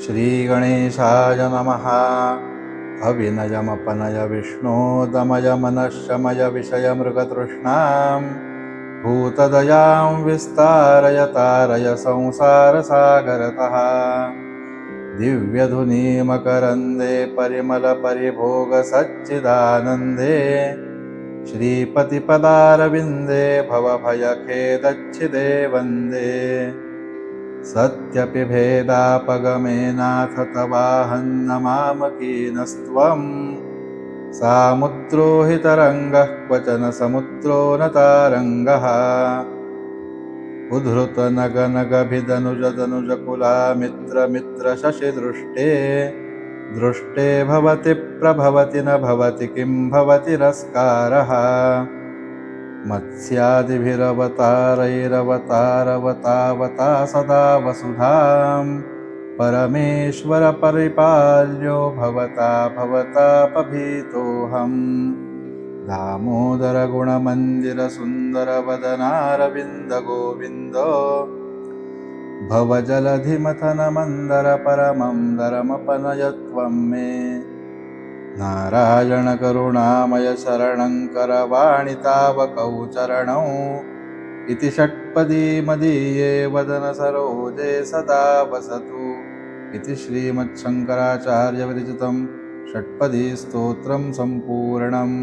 श्रीगणेशाय नमः। अविनयमपनय विष्णोदमय मनःशमय विषयमृगतृष्णां भूतदयां विस्तारय तारय संसारसागरतः दिव्यधुनीमकरन्दे परिमलपरिभोगसच्चिदानन्दे। श्रीपतिपदारविन्दे भवभयखेदच्छिदे वन्दे सत्यपि भेदापगमेनाथ तवाहन्नमामकीनस्त्वं सामुद्रो हि तरङ्गः क्वचन समुद्रो न तारङ्गः उद्धृतनगनगभिदनुजदनुजकुलामित्रमित्रशशिदृष्टे। दृष्टे भवति प्रभवति न भवति किं भवति रस्कारः मत्स्यादिभिरवतारैरवतारवतावता सदा वसुधां परमेश्वरपरिपाल्यो भवता भवतापभीतोऽहम् दामोदरगुणमन्दिरसुन्दरवदनारविन्दगोविन्दो। भवजलधिमथनमन्दरपरमं दरमपनयत्वं मे नारायणकरुणामय शरणं करवाणि तावकौ चरणौ इति षट्पदी मदीये वदनसरोजे सदा वसतु इति श्रीमच्छङ्कराचार्यविरचितं षट्पदी स्तोत्रं सम्पूर्णम्